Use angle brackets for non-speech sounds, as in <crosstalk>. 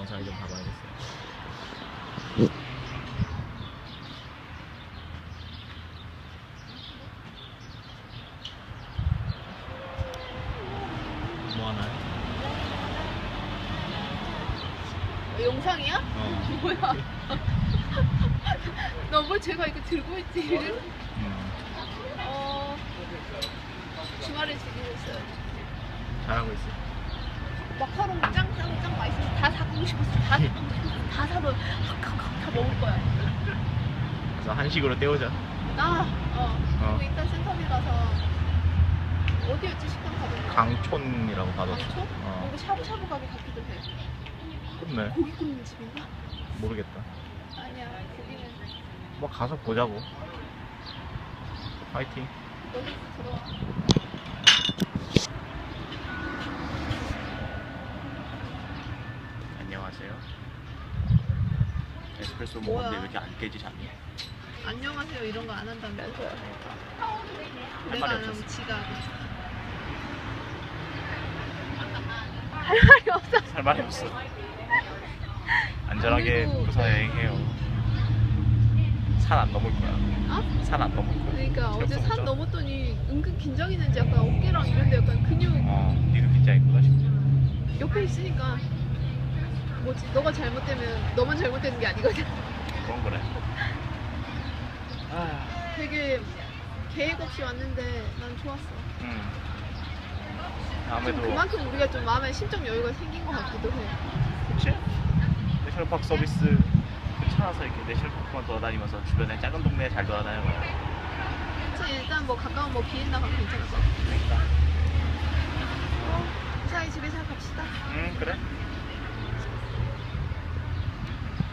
영상을 좀 봐봐야겠어요. 뭐 하나요? 영상이야? 어. 뭐야? <laughs> 너뭘 제가 이거 들고 있지? 음, 어, 주말에 즐기고 있어요. 잘하고 있어. 마카롱 짱, 짱, 짱 맛있어서 다 사고 싶었어. 다 사고 싶었어. 다 사도 다 먹을 거야. 그래서 한식으로 때우자. 나, 어. 어. 그리고 이따 센터빌 가서 어디였지 식당 가보면 강촌이라고 봐도. 강촌? 어. 여기 샤브샤브 가게 같기도 해. 좋네. 고기 굽는 집인가? 모르겠다. 아니야, 거기는 뭐 가서 보자고. 파이팅. 여기 들어와. 안녕하세요. 에스프레소 뭐야? 먹었는데 왜 이렇게 안 깨지 잠이? 안녕하세요 이런 거 안 한다면서요. 할 내가 말이 안 하면 없었어. 지가. 할 말이 없어. 할 말이 없어. 안전하게 그리고- 부산 여행해요. 산 안 넘을 거야. 어? 산 안 넘을 거야. 그러니까 어제 체력도 산못 넘었더니 은근 긴장이 되는지 약간 어깨랑 이런 데 약간 근육 어, 니도 긴장했구나 진짜. 옆에 있으니까 뭐지? 너가 잘못되면 너만 잘못되는 게 아니거든. 그건 그래. 아, 되게 계획 없이 왔는데 난 좋았어. 음. 좀 다음에도 그만큼 우리가 좀 마음에 심적 여유가 생긴 것 같기도 해. 그치? 내셔널파크 서비스 찾아서 이렇게 내셔널파크만 돌아다니면서 주변에 작은 동네에 잘 돌아다녀 봐요. 그치 일단 뭐 가까운 뭐 비엔나 가면 괜찮을 것 같아. 그러니까. 무사히 집에 잘 갑시다. 음 그래.